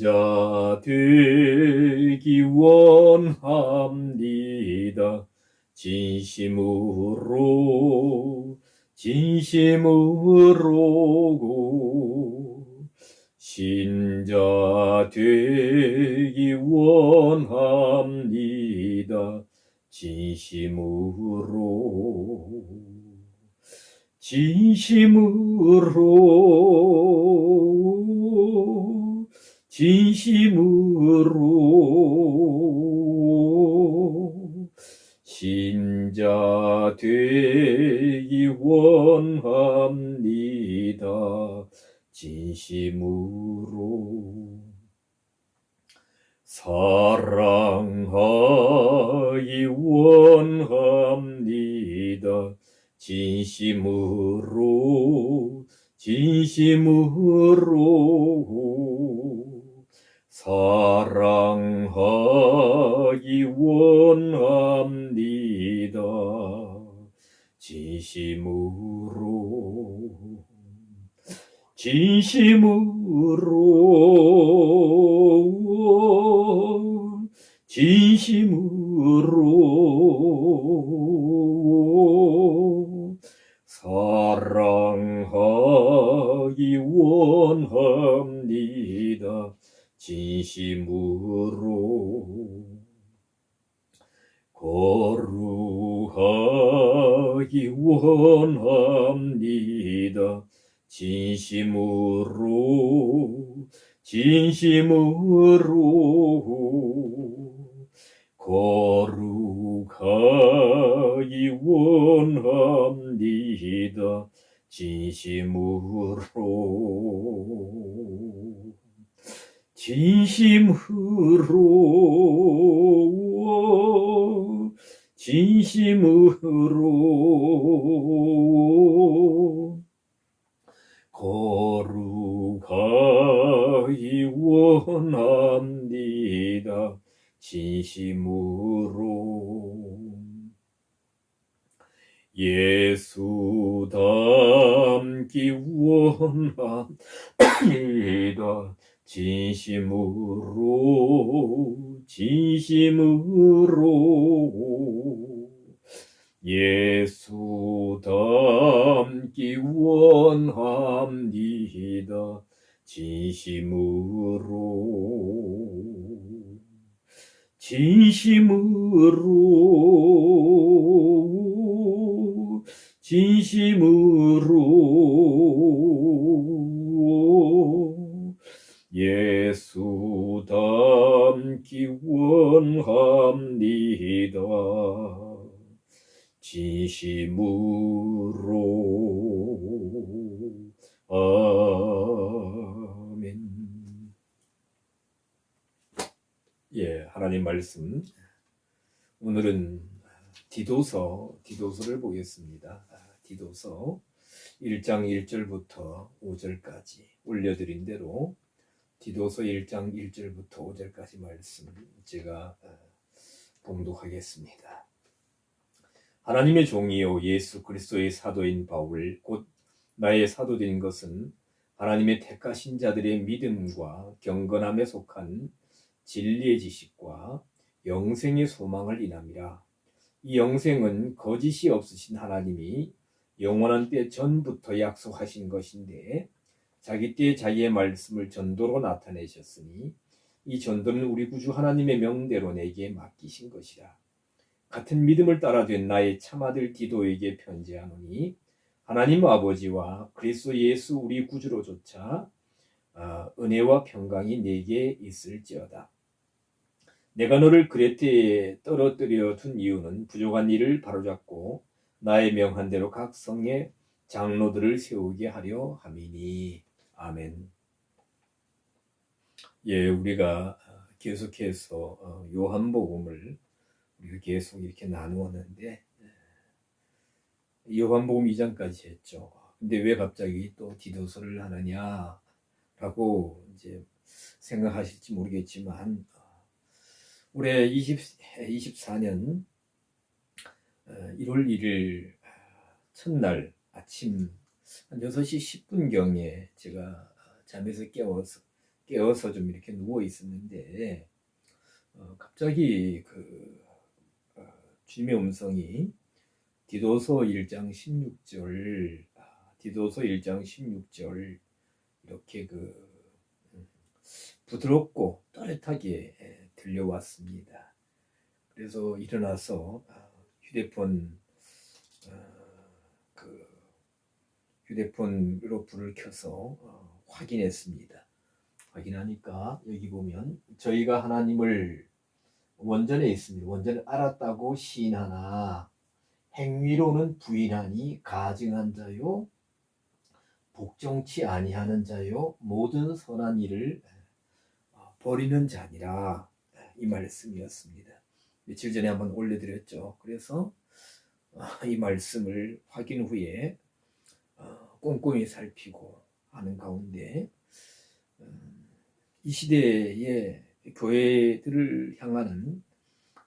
신자 되기 원합니다. 진심으로, 진심으로, 신자 되기 원합니다. 진심으로, 진심으로, 진심으로, 신자 되기 원합니다. 진심으로 사랑하기 원합니다. 진심으로 진심으로 사랑하기 원합니다. 진심으로 진심으로 진심으로 사랑하기 원합니다. 진심으로 거룩하기 원합니다. 진심으로 진심으로 거룩하기 원합니다. 진심으로 진심으로 진심으로 거룩하기 원합니다. 진심으로 예수 닮기 원합니다. 진심으로 진심으로 예수 닮기 원합니다. 진심으로 진심으로 진심으로 예수 닮기 원합니다. 진심으로 아멘. 예, 하나님 말씀. 오늘은 디도서, 디도서를 보겠습니다. 아, 디도서 1장 1절부터 5절까지 올려드린 대로 디도서 1장 1절부터 5절까지 말씀 제가 아, 봉독하겠습니다. 하나님의 종이요 예수 그리스도의 사도인 바울 곧 나의 사도된 것은 하나님의 택하신 자들의 믿음과 경건함에 속한 진리의 지식과 영생의 소망을 인함이라. 이 영생은 거짓이 없으신 하나님이 영원한 때 전부터 약속하신 것인데 자기 때 자기의 말씀을 전도로 나타내셨으니 이 전도는 우리 구주 하나님의 명대로 내게 맡기신 것이라. 같은 믿음을 따라 된 나의 참아들 디도에게 편지하노니 하나님 아버지와 그리스도 예수 우리 구주로조차 아, 은혜와 평강이 내게 있을지어다. 내가 너를 그레테에 떨어뜨려 둔 이유는 부족한 일을 바로잡고 나의 명한 대로 각 성의 장로들을 세우게 하려 함이니 아멘. 예, 우리가 계속해서 어, 요한복음을 우리가 계속 이렇게 나누었는데 요한복음 2장까지 했죠. 근데 왜 갑자기 또 디도서를 하느냐라고 이제 생각하실지 모르겠지만 올해 20, 24년 1월 1일 첫날 아침 한 6시 10분경에 제가 잠에서 깨워서 깨어서 좀 이렇게 누워 있었는데 어, 갑자기 그 어, 주님의 음성이 디도서 1장 16절 아, 디도서 1장 16절 이렇게 그 음, 부드럽고 또렷하게 예, 들려왔습니다. 그래서 일어나서 아, 휴대폰 어, 그 휴대폰으로 불을 켜서 어, 확인했습니다. 확인하니까 여기 보면 저희가 하나님을 원전에 있습니다. 원전을 알았다고 시인하나 행위로는 부인하니 가증한 자요 복종치 아니하는 자요 모든 선한 일을 어, 버리는 자니라 이 말씀이었습니다. 며칠 전에 한번 올려드렸죠. 그래서 어, 이 말씀을 확인 후에 어, 꼼꼼히 살피고 하는 가운데 음, 이 시대의 교회들을 향하는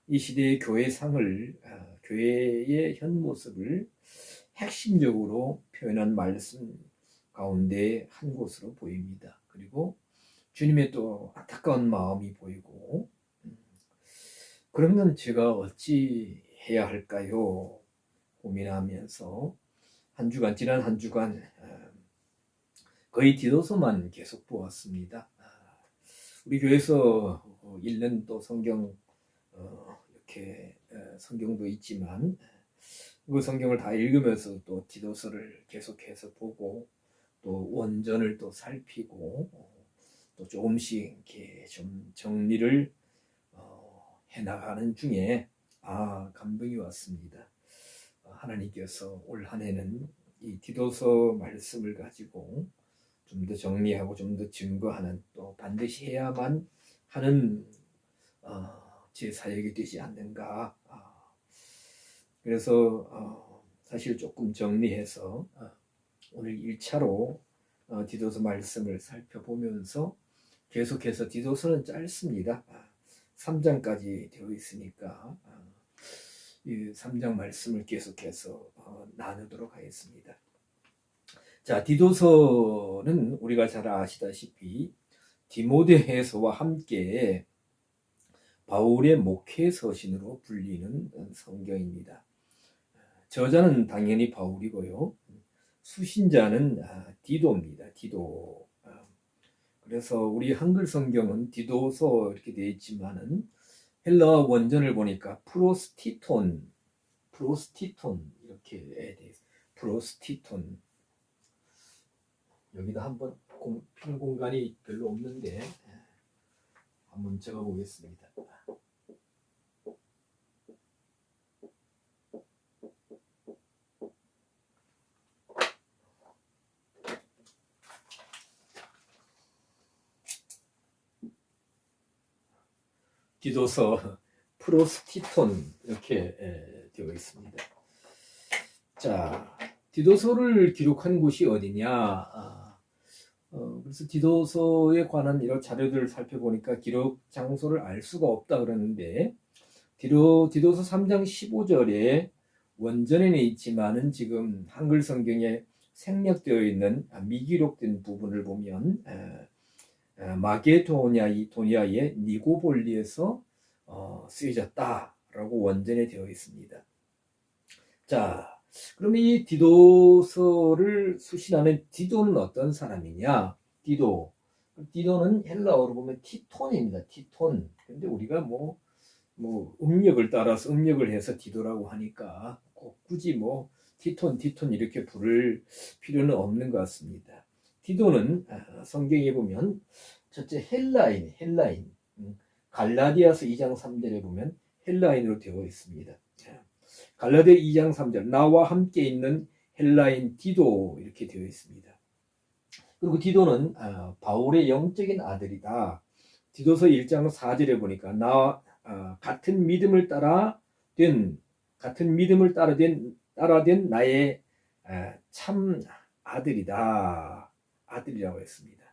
이 시대의 교회상을 아, 교회의 현 모습을 핵심적으로 표현한 말씀 가운데 한 곳으로 보입니다. 그리고 주님의 또 안타까운 마음이 보이고 음, 그러면 제가 어찌 해야 할까요? 고민하면서 한 주간 지난 한 주간 아, 거의 디도서만 계속 보았습니다. 아, 우리 교회에서 어, 읽는 또 성경 어, 이렇게 어, 성경도 있지만 그 성경을 다 읽으면서 또 디도서를 계속해서 보고 또 원전을 또 살피고 어, 또 조금씩 이렇게 좀 정리를 어, 해나가는 중에 아 감동이 왔습니다. 어, 하나님께서 올 한해는 이 디도서 말씀을 가지고 좀 더 정리하고 좀 더 증거하는 또 반드시 해야만 하는 어, 제 사역이 되지 않는가. 아, 그래서 어, 사실 조금 정리해서 어, 오늘 1차로 어, 디도서 말씀을 살펴보면서 계속해서 디도서는 짧습니다. 아, 3장까지 되어 있으니까 아, 이 3장 말씀을 계속해서 어, 나누도록 하겠습니다. 자, 디도서는 우리가 잘 아시다시피 디모데해서와 함께 바울의 목회 서신으로 불리는 성경입니다. 저자는 당연히 바울이고요. 수신자는 아, 디도입니다. 디도. 아, 그래서 우리 한글 성경은 디도서 이렇게 되어 있지만은 헬라어 원전을 보니까 프로스티톤, 프로스티톤 이렇게 돼 있어요. 프로스티톤. 여기다 한번 공, 필 공간이 별로 없는데 한번 적어 보겠습니다. 디도서 프로스티톤 이렇게 에, 되어 있습니다. 자, 디도서를 기록한 곳이 어디냐? 아, 어, 그래서 디도서에 관한 이런 자료들을 살펴보니까 기록 장소를 알 수가 없다 그러는데 디도, 디도서 3장 15절에 원전에는 있지만은 지금 한글 성경에 생략되어 있는 아, 미기록된 부분을 보면 에, 에, 마게도니아의 도니아의 니고볼리에서 어, 쓰여졌다라고 원전에 되어 있습니다. 자, 그럼 이 디도서를 수신하는 디도는 어떤 사람이냐? 디도. 디도는 헬라어로 보면 티톤입니다. 티톤. 근데 우리가 뭐, 뭐, 음력을 따라서 음력을 해서 디도라고 하니까 꼭 굳이 뭐, 티톤, 티톤 이렇게 부를 필요는 없는 것 같습니다. 디도는 아, 성경에 보면 첫째 헬라인, 헬라인. 음, 갈라디아서 2장 3절에 보면 헬라인으로 되어 있습니다. 갈라디아 2장 3절 나와 함께 있는 헬라인 디도 이렇게 되어 있습니다. 그리고 디도는 아, 바울의 영적인 아들이다. 디도서 1장 4절에 보니까 나 아, 같은 믿음을 따라 된 같은 믿음을 따라 된 따라 된 나의 아, 참 아들이다. 아들이라고 했습니다.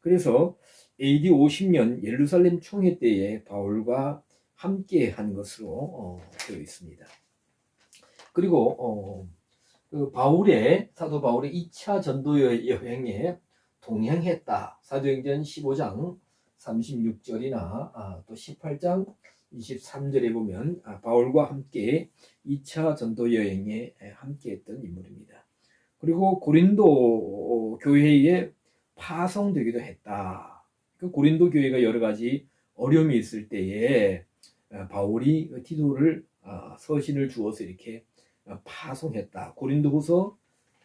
그래서 AD 50년 예루살렘 총회 때에 바울과 함께 한 것으로 어, 되어 있습니다. 그리고 어, 그 바울의 사도 바울의 2차 전도 여행에 동행했다. 사도행전 15장 36절이나 아, 또 18장 23절에 보면 아, 바울과 함께 2차 전도 여행에 함께했던 인물입니다. 그리고 고린도 교회에 파송되기도 했다. 그 고린도 교회가 여러 가지 어려움이 있을 때에 아, 바울이 티도를 아, 서신을 주어서 이렇게 아, 파송했다. 고린도후서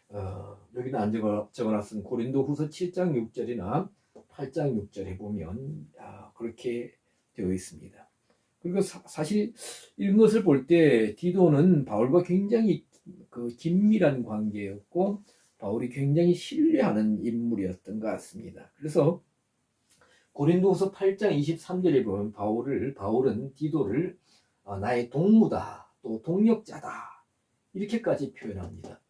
어, 여기는 안 적어, 적어놨은 고린도후서 7장 6절이나 8장 6절에 보면 아, 그렇게 되어 있습니다. 그리고 사, 실 이런 것을 볼 때 디도는 바울과 굉장히 그 긴밀한 관계였고 바울이 굉장히 신뢰하는 인물이었던 것 같습니다. 그래서 고린도후서 8장 23절에 보면 바울을 바울은 디도를 어, 나의 동무다 또 동력자다 이렇게까지 표현합니다.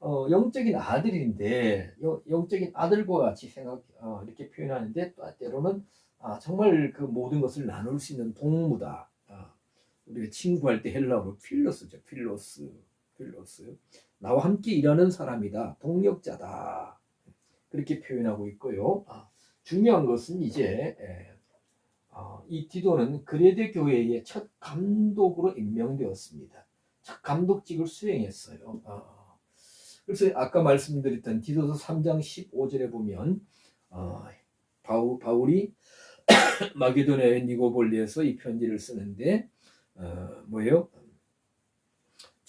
어, 영적인 아들인데 영, 영적인 아들과 같이 생각 어, 이렇게 표현하는데 또 때로는 아, 정말 그 모든 것을 나눌 수 있는 동무다. 아, 우리가 친구할 때 헬라어로 필로스죠. 필로스, 필로스. 나와 함께 일하는 사람이다. 동력자다. 그렇게 표현하고 있고요. 아, 중요한 것은 이제 에, 어, 이 디도는 그레데 교회의 첫 감독으로 임명되었습니다. 첫 감독직을 수행했어요. 어, 그래서 아까 말씀드렸던 디도서 3장 15절에 보면 어, 바울, 바울 이 마게도냐의 니고볼리에서 이 편지를 쓰는데 어, 뭐예요?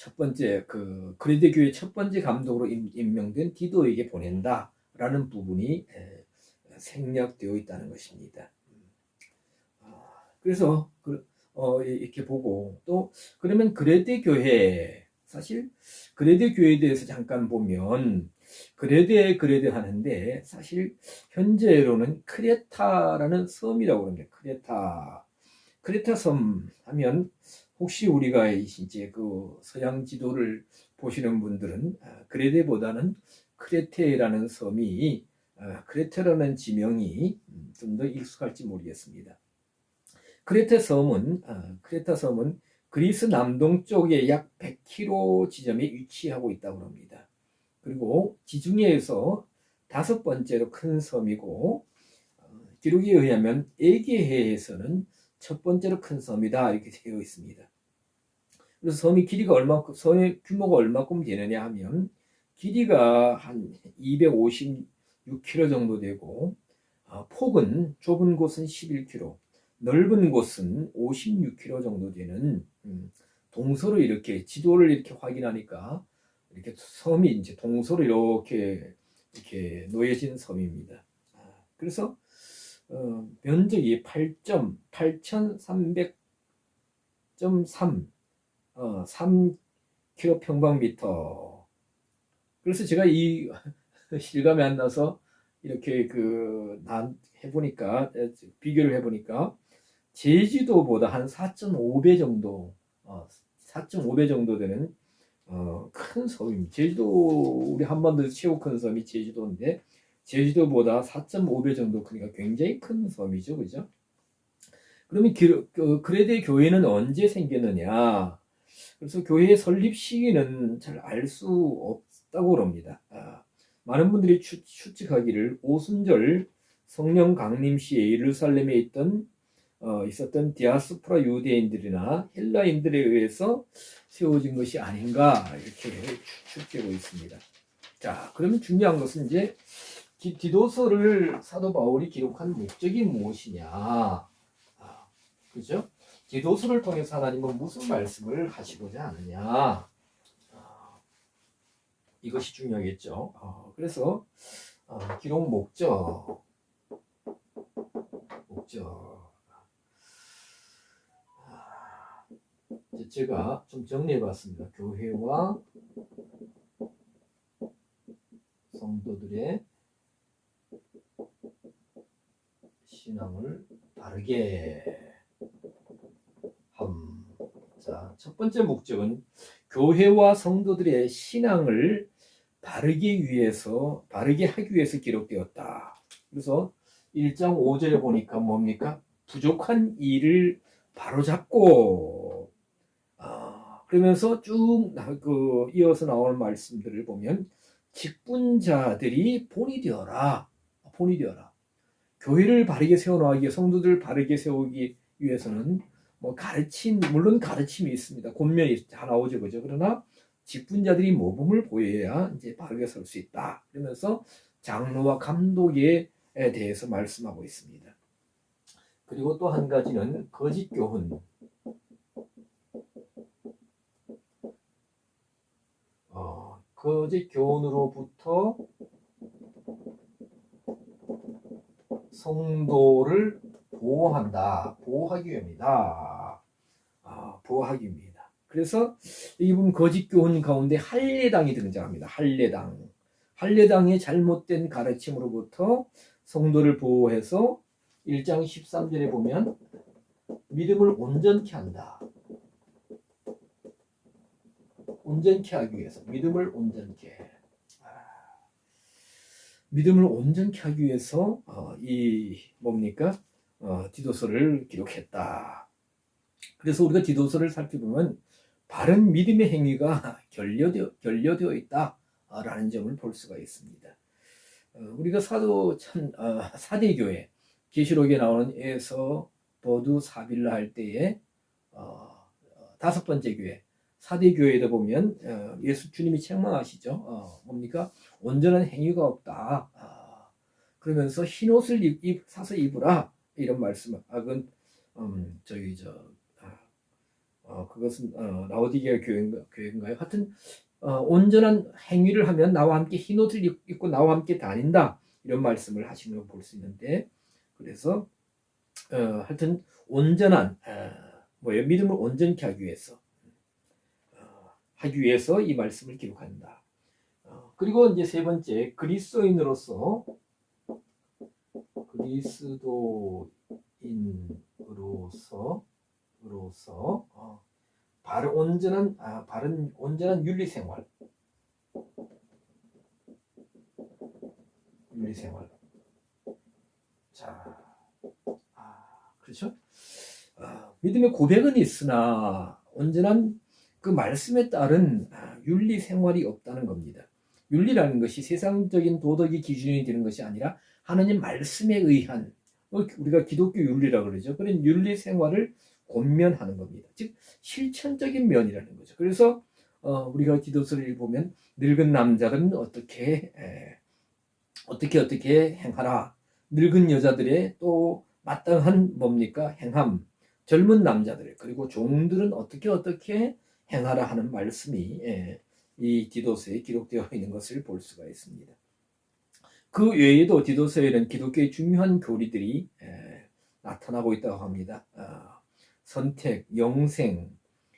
첫 번째 그 그레데 교회 첫 번째 감독으로 임, 임명된 디도에게 보낸다라는 부분이 에, 생략되어 있다는 것입니다. 아, 그래서 그, 어, 이렇게 보고 또 그러면 그레데 교회 사실 그레데 교회에 대해서 잠깐 보면 그레데 그레데 하는데 사실 현재로는 크레타라는 섬이라고 합니다. 크레타 크레타 섬 하면 혹시 우리가 이제 그 서양 지도를 보시는 분들은 아, 그레데보다는 크레테라는 섬이 아, 크레테라는 지명이 좀 더 익숙할지 모르겠습니다. 크레테 섬은 아, 크레타 섬은 그리스 남동쪽에 약 100km 지점에 위치하고 있다고 합니다. 그리고 지중해에서 다섯 번째로 큰 섬이고 어, 기록에 의하면 에게해에서는 첫 번째로 큰 섬이다 이렇게 되어 있습니다. 그래서 섬이 길이가 얼마큼 섬의 규모가 얼마큼 되느냐 하면 길이가 한 256km 정도 되고 어, 폭은 좁은 곳은 11km, 넓은 곳은 56km 정도 되는 음, 동서로 이렇게 지도를 이렇게 확인하니까 이렇게 섬이 이제 동서로 이렇게 이렇게 놓여진 섬입니다. 아, 그래서 어, 면적이 8점 8,300.3 어, 3km 평방미터. 그래서 제가 이 실감이 안 나서 이렇게 그 난 해보니까 비교를 해보니까 제주도보다 한 4.5배 정도, 어, 4.5배 정도 되는 어, 큰 섬입니다. 제주도 우리 한반도에서 최고 큰 섬이 제주도인데 제주도보다 4.5배 정도 크니까 굉장히 큰 섬이죠, 그죠? 그러면 그, 그 그레데 교회는 언제 생겼느냐? 그래서 교회의 설립 시기는 잘 알 수 없다고 그럽니다. 아, 많은 분들이 추, 측하기를 오순절 성령 강림 시에 예루살렘에 있던 어, 있었던 디아스포라 유대인들이나 헬라인들에 의해서 세워진 것이 아닌가 이렇게 추측되고 있습니다. 자, 그러면 중요한 것은 이제 디, 디도서를 사도 바울이 기록한 목적이 무엇이냐, 아, 그죠? 디도서를 통해서 하나님은 무슨 말씀을 하시고자 하느냐, 아, 이것이 중요하겠죠. 어, 그래서 어, 기록 목적, 목적. 제가 좀 정리해 봤습니다. 교회와 성도들의 신앙을 바르게 함. 자, 첫 번째 목적은 교회와 성도들의 신앙을 바르기 위해서, 바르게 하기 위해서 기록되었다. 그래서 1장 5절에 보니까 뭡니까? 부족한 일을 바로잡고 그러면서 쭉 그 이어서 나오는 말씀들을 보면 직분자들이 본이 되어라. 본이 되어라. 교회를 바르게 세워나가기 위해 성도들을 바르게 세우기 위해서는 뭐 가르침 물론 가르침이 있습니다. 권면이 다 나오죠, 그죠? 그러나 직분자들이 모범을 보여야 이제 바르게 설 수 있다. 그러면서 장로와 감독에 대해서 말씀하고 있습니다. 그리고 또 한 가지는 거짓 교훈. 어, 거짓 교훈으로부터 성도를 보호한다. 보호하기 위함이다. 아, 보호하기 위함이다. 그래서 이 부분 거짓 교훈 가운데 할례당이 등장합니다. 할례당. 할례당의 잘못된 가르침으로부터 성도를 보호해서 1장 13절에 보면 믿음을 온전케 한다. 온전케 하기 위해서 믿음을 온전케. 아, 믿음을 온전케 하기 위해서 어, 이 뭡니까 어, 디도서를 기록했다. 그래서 우리가 디도서를 살펴보면 바른 믿음의 행위가 결여되어, 결여되어 있다라는 점을 볼 수가 있습니다. 어, 우리가 사도 참 어, 사대교회 계시록에 나오는 에서 버두 사빌라 할 때에 어, 어, 다섯 번째 교회 사대 교회에다 보면 어, 예수 주님이 책망하시죠. 어, 뭡니까? 온전한 행위가 없다. 아, 그러면서 흰 옷을 입, 입, 사서 입으라 이런 말씀. 아, 그건 음, 저기 저 아, 어, 그것은 어, 라오디게아 교회인가, 교회인가요? 하여튼 어, 온전한 행위를 하면 나와 함께 흰 옷을 입, 입고 나와 함께 다닌다 이런 말씀을 하시는 걸 볼 수 있는데 그래서 어, 하여튼 온전한 어, 뭐예요? 믿음을 온전케 하기 위해서 어, 하기 위해서 이 말씀을 기록한다. 어, 그리고 이제 세 번째 그리스도인으로서 그리스도인으로서 으로서 어, 바른 온전한 아, 바른 온전한 윤리 생활. 윤리 생활. 자 아, 그렇죠? 아, 믿음의 고백은 있으나 온전한 그 말씀에 따른 아, 윤리 생활이 없다는 겁니다 윤리라는 것이 세상적인 도덕이 기준이 되는 것이 아니라 하나님 말씀에 의한 어, 우리가 기독교 윤리라 그러죠 그런 윤리 생활을 권면하는 겁니다. 즉 실천적인 면이라는 거죠. 그래서 어, 우리가 기도서를 보면 늙은 남자들은 어떻게 에, 어떻게 어떻게 행하라. 늙은 여자들의 또 마땅한 뭡니까 행함. 젊은 남자들 그리고 종들은 어떻게 어떻게 행하라 하는 말씀이 에, 이 디도서에 기록되어 있는 것을 볼 수가 있습니다. 그 외에도 디도서에는 기독교의 중요한 교리들이 에, 나타나고 있다고 합니다. 어, 선택, 영생,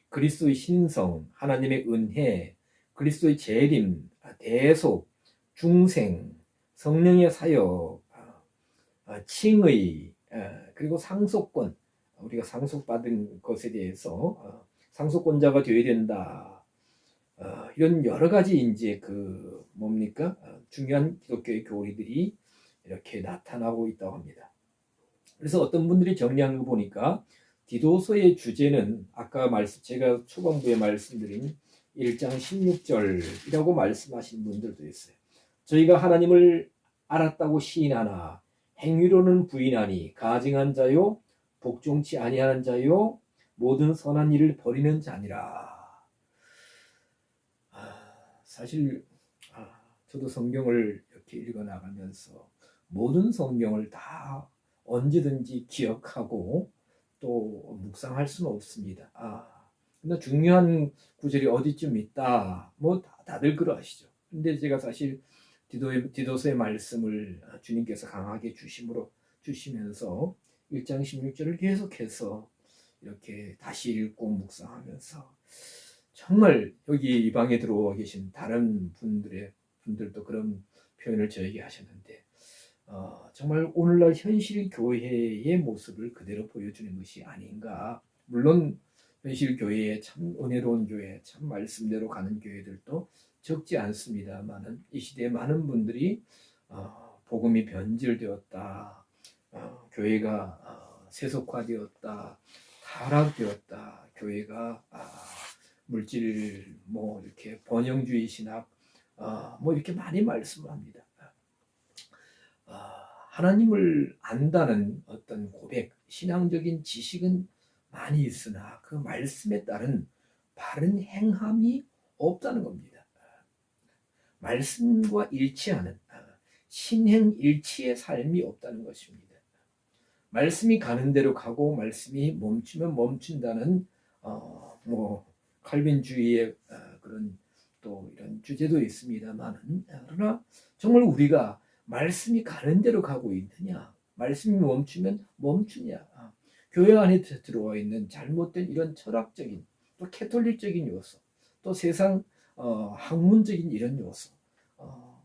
그리스도의 신성, 하나님의 은혜, 그리스도의 재림, 대속, 중생, 성령의 사역, 아, 칭의, 그리고 상속권, 우리가 상속받은 것에 대해서 어, 상속권자가 되어야 된다. 어, 이런 여러 가지 이제 그 뭡니까 어, 중요한 기독교의 교리들이 이렇게 나타나고 있다고 합니다. 그래서 어떤 분들이 정리한 거 보니까 디도서의 주제는 아까 말씀 제가 초반부에 말씀드린 1장 16절이라고 말씀하신 분들도 있어요. 저희가 하나님을 알았다고 시인하나 행위로는 부인하니 가증한 자요 복종치 아니하는 자요 모든 선한 일을 버리는 자니라. 아, 사실 아, 저도 성경을 이렇게 읽어 나가면서 모든 성경을 다 언제든지 기억하고 또 묵상할 수는 없습니다. 아, 근데 중요한 구절이 어디쯤 있다. 뭐 다 들 그러하시죠. 근데 제가 사실 디도, 디도서의 말씀을 주님께서 강하게 주심으로 주시면서 1장 16절을 계속해서 이렇게 다시 읽고 묵상하면서 정말 여기 이 방에 들어와 계신 다른 분들의 분들도 그런 표현을 저에게 하셨는데 어, 정말 오늘날 현실 교회의 모습을 그대로 보여주는 것이 아닌가. 물론 현실 교회에 참 은혜로운 교회, 참 말씀대로 가는 교회들도 적지 않습니다만은 이 시대에 많은 분들이 어, 복음이 변질되었다, 어, 교회가 어, 세속화되었다, 타락되었다, 교회가 아, 물질 뭐 이렇게 번영주의 신학 어, 뭐 이렇게 많이 말씀합니다. 아, 하나님을 안다는 어떤 고백, 신앙적인 지식은 많이 있으나 그 말씀에 따른 바른 행함이 없다는 겁니다. 말씀과 일치하는 신행 일치의 삶이 없다는 것입니다. 말씀이 가는 대로 가고 말씀이 멈추면 멈춘다는 어, 뭐 칼빈주의의 어, 그런 또 이런 주제도 있습니다만은 그러나 정말 우리가 말씀이 가는 대로 가고 있느냐 말씀이 멈추면 멈추냐 교회 안에 들어와 있는 잘못된 이런 철학적인 또 캐톨릭적인 요소 또 세상 어, 학문적인 이런 요소 어,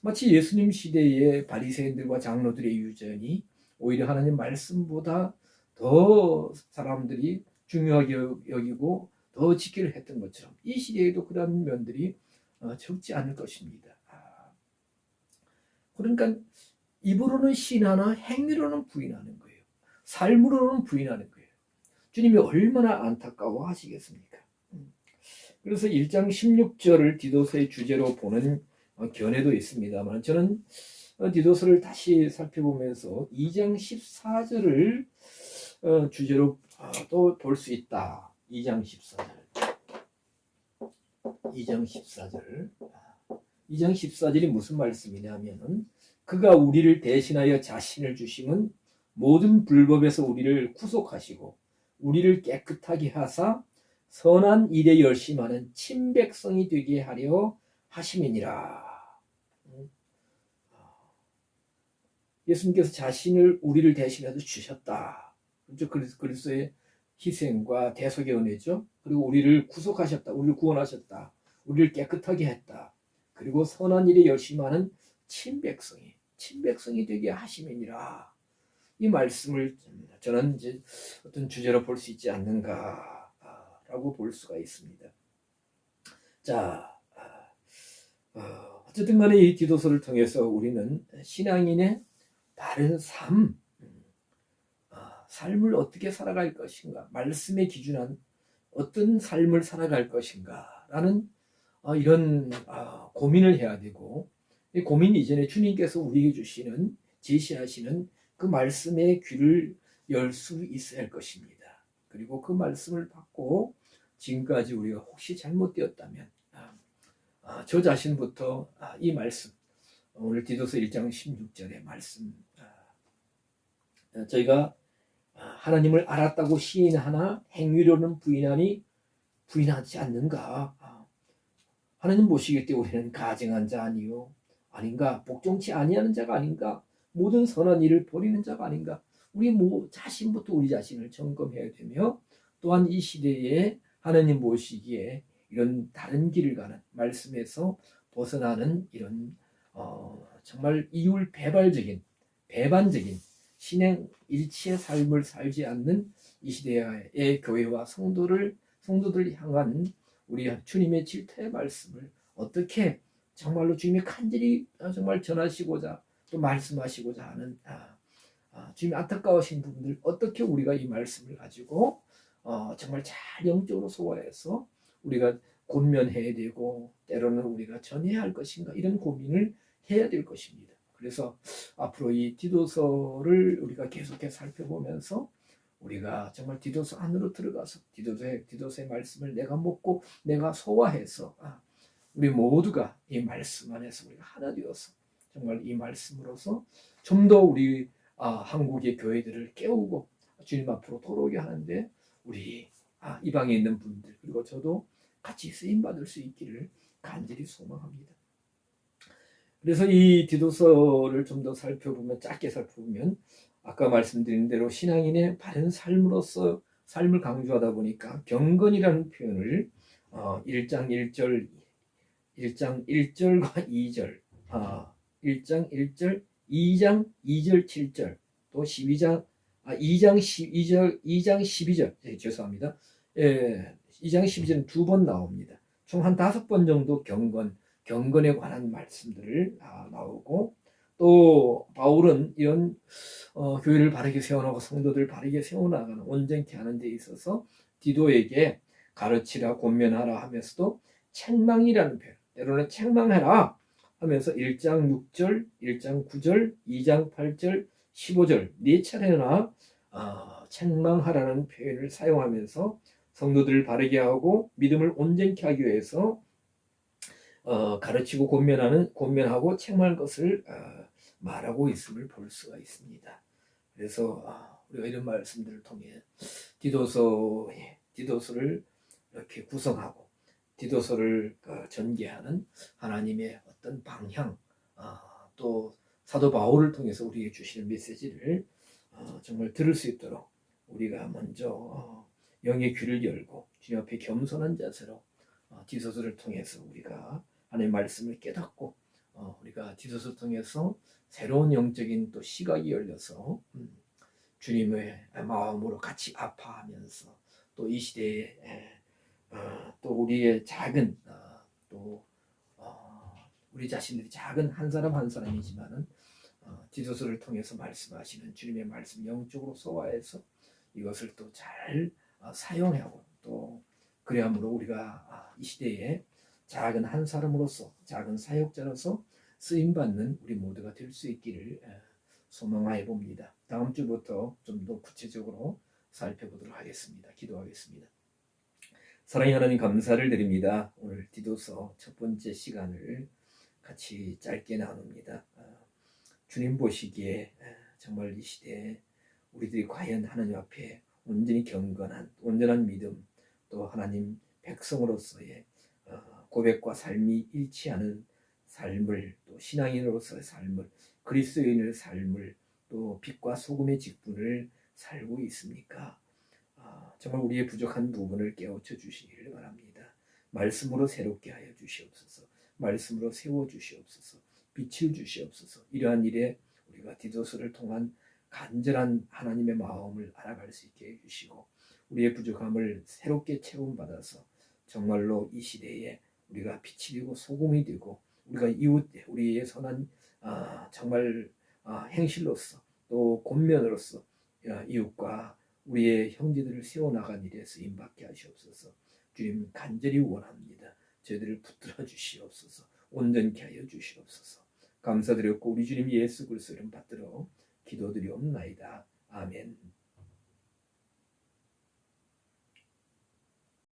마치 예수님 시대의 바리새인들과 장로들의 유전이 오히려 하나님 말씀보다 더 사람들이 중요하게 여기고 더 지키려 했던 것처럼 이 시대에도 그런 면들이 어, 적지 않을 것입니다. 아, 그러니까 입으로는 신하나 행위로는 부인하는 거예요. 삶으로는 부인하는 거예요. 주님이 얼마나 안타까워 하시겠습니까? 음. 그래서 1장 16절을 디도서의 주제로 보는 어, 견해도 있습니다만 저는 어, 디도서를 다시 살펴보면서 2장 14절을 주제로 또 볼 수 있다. 2장 14절. 2장 14절. 2장 14절이 무슨 말씀이냐면은 그가 우리를 대신하여 자신을 주심은 모든 불법에서 우리를 구속하시고 우리를 깨끗하게 하사 선한 일에 열심하는 친백성이 되게 하려 하심이니라. 예수님께서 자신을 우리를 대신해서 주셨다. 그렇죠? 그리스도의 희생과 대속의 은혜죠. 그리고 우리를 구속하셨다. 우리를 구원하셨다. 우리를 깨끗하게 했다. 그리고 선한 일에 열심히 하는 친백성이 친백성이 되게 하심이니라. 이 말씀을 저는 이제 어떤 주제로 볼 수 있지 않는가라고 볼 수가 있습니다. 자, 어, 어쨌든 간에 이 기도서를 통해서 우리는 신앙인의 바른 삶, 삶을 어떻게 살아갈 것인가, 말씀에 기준한 어떤 삶을 살아갈 것인가라는 어, 이런 아, 고민을 해야 되고 이 고민 이전에 주님께서 우리에게 주시는 제시하시는 그 말씀의 귀를 열 수 있어야 할 것입니다. 그리고 그 말씀을 받고 지금까지 우리가 혹시 잘못되었다면 아, 아, 저 자신부터 이 말씀 오늘 디도서 1장 16절의 말씀 저희가 하나님을 알았다고 시인하나 행위로는 부인하니 부인하지 않는가? 하나님 보시기 때 우리는 가증한 자 아니요 아닌가? 복종치 아니하는 자가 아닌가? 모든 선한 일을 버리는 자가 아닌가? 우리 뭐 자신부터 우리 자신을 점검해야 되며 또한 이 시대에 하나님 보시기에 이런 다른 길을 가는 말씀에서 벗어나는 이런 어, 정말 이율 배발적인 배반적인 신행 일치의 삶을 살지 않는 이 시대의 교회와 성도를 성도들 향한 우리 주님의 질타의 말씀을 어떻게 정말로 주님이 간절히 정말 전하시고자 또 말씀하시고자 하는 아, 아, 주님 안타까우신 부분들 어떻게 우리가 이 말씀을 가지고 어, 정말 잘 영적으로 소화해서 우리가 권면해야 되고 때로는 우리가 전해야 할 것인가 이런 고민을 해야 될 것입니다. 그래서 앞으로 이 디도서를 우리가 계속해서 살펴보면서 우리가 정말 디도서 안으로 들어가서 디도서의, 디도서의 말씀을 내가 먹고 내가 소화해서 아, 우리 모두가 이 말씀 안에서 우리가 하나 되어서 정말 이 말씀으로서 좀 더 우리 아, 한국의 교회들을 깨우고 주님 앞으로 돌아오게 하는데 우리 아, 이방에 있는 분들 그리고 저도 같이 쓰임 받을 수 있기를 간절히 소망합니다. 그래서 이 디도서를 좀 더 살펴보면 짧게 살펴보면 아까 말씀드린 대로 신앙인의 바른 삶으로서 삶을 강조하다 보니까 경건이라는 표현을 어, 1장 1절 1장 1절과 2절 아, 1장 1절 2장 2절 7절 또 12장 아, 2장 12절 2장 12절 네, 죄송합니다. 예, 2장 12절은 두 번 나옵니다. 총 한 다섯 번 정도 경건 경건에 관한 말씀들을 아, 나오고 또 바울은 이런 어, 교회를 바르게 세워나가고 성도들 바르게 세워나가는 온전케 하는 데 있어서 디도에게 가르치라 권면하라 하면서도 책망이라는 표현 때로는 책망해라 하면서 1장 6절, 1장 9절, 2장 8절, 15절 네 차례나 아, 책망하라는 표현을 사용하면서 성도들을 바르게 하고 믿음을 온전케 하기 위해서 어, 가르치고 권면하는 권면하고 책망할 것을 어, 말하고 있음을 볼 수가 있습니다. 그래서 아, 우리가 이런 말씀들을 통해 디도서 예, 디도서를 이렇게 구성하고 디도서를 어, 전개하는 하나님의 어떤 방향 아, 또 사도 바울을 통해서 우리에게 주시는 메시지를 어, 정말 들을 수 있도록 우리가 먼저 어, 영의 귀를 열고 주님 앞에 겸손한 자세로 어, 디도서를 통해서 우리가 하나님의 말씀을 깨닫고 어, 우리가 디도서를 통해서 새로운 영적인 또 시각이 열려서 음, 주님의 마음으로 같이 아파하면서 또 이 시대에 에, 어, 또 우리의 작은 어, 또 어, 우리 자신들이 작은 한 사람 한 사람이지만은 어, 디도서를 통해서 말씀하시는 주님의 말씀 영적으로 소화해서 이것을 또잘 사용하고 또 그래야므로 우리가 아, 이 시대에 작은 한 사람으로서 작은 사역자로서 쓰임 받는 우리 모두가 될 수 있기를 에, 소망하여 봅니다. 다음 주부터 좀 더 구체적으로 살펴보도록 하겠습니다. 기도하겠습니다. 사랑의 하나님 감사를 드립니다. 오늘 디도서 첫 번째 시간을 같이 짧게 나눕니다. 아, 주님 보시기에 아, 정말 이 시대에 우리들이 과연 하나님 앞에 온전히 경건한 온전한 믿음 또 하나님 백성으로서의 어, 고백과 삶이 일치하는 삶을 또 신앙인으로서의 삶을 그리스도인의 삶을 또 빛과 소금의 직분을 살고 있습니까? 아, 정말 우리의 부족한 부분을 깨우쳐 주시기를 바랍니다. 말씀으로 새롭게 하여 주시옵소서. 말씀으로 세워 주시옵소서. 빛을 주시옵소서. 이러한 일에 우리가 디도서를 통한 간절한 하나님의 마음을 알아갈 수 있게 해주시고 우리의 부족함을 새롭게 채움받아서 정말로 이 시대에 우리가 빛이 되고 소금이 되고 우리가 이웃 우리의 선한 아, 정말 아, 행실로서 또 권면으로서 아, 이웃과 우리의 형제들을 세워나간 일에 쓰임받게 하시옵소서 주님 간절히 원합니다. 저희들을 붙들어 주시옵소서 온전케 하여 주시옵소서 감사드렸고 우리 주님 예수 그리스도를 받들어 기도드리옵나이다. 아멘